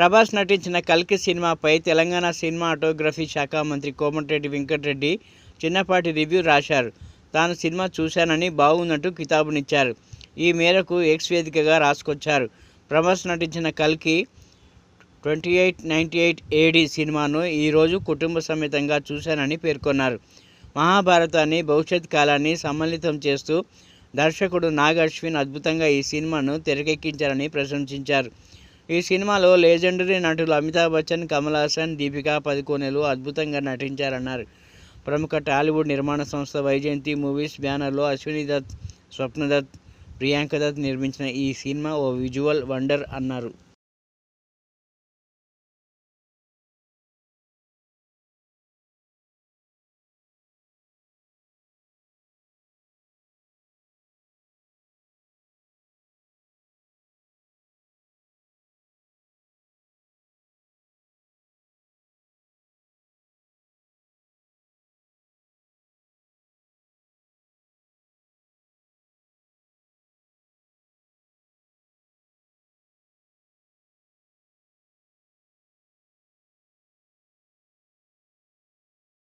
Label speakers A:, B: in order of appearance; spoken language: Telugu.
A: ప్రభాస్ నటించిన కల్కి సినిమాపై తెలంగాణ సినిమాటోగ్రఫీ శాఖ మంత్రి కోమటిరెడ్డి వెంకటరెడ్డి చిన్నపాటి రివ్యూ రాశారు. తాను సినిమా చూశానని బాగుందంటూ కితాబునిచ్చారు. ఈ మేరకు ఎక్స్ వేదికగా రాసుకొచ్చారు. ప్రభాస్ నటించిన కల్కి twenty eight ninety eight AD సినిమాను ఈరోజు కుటుంబ సమేతంగా చూశానని పేర్కొన్నారు. మహాభారతాన్ని భవిష్యత్ కాలాన్ని సమ్మిళితం చేస్తూ దర్శకుడు నాగ్ అశ్విన్ అద్భుతంగా ఈ సినిమాను తెరకెక్కించారని ప్రశంసించారు. ఈ సినిమాలో లెజెండరీ నటులు అమితాబ్ బచ్చన్ కమల్ హాసన్ దీపికా పదుకోనెలు అద్భుతంగా నటించారన్నారు. ప్రముఖ టాలీవుడ్ నిర్మాణ సంస్థ వైజయంతి మూవీస్ బ్యానర్లో అశ్విని దత్ స్వప్న దత్ ప్రియాంక దత్ నిర్మించిన ఈ సినిమా ఓ విజువల్ వండర్ అన్నారు.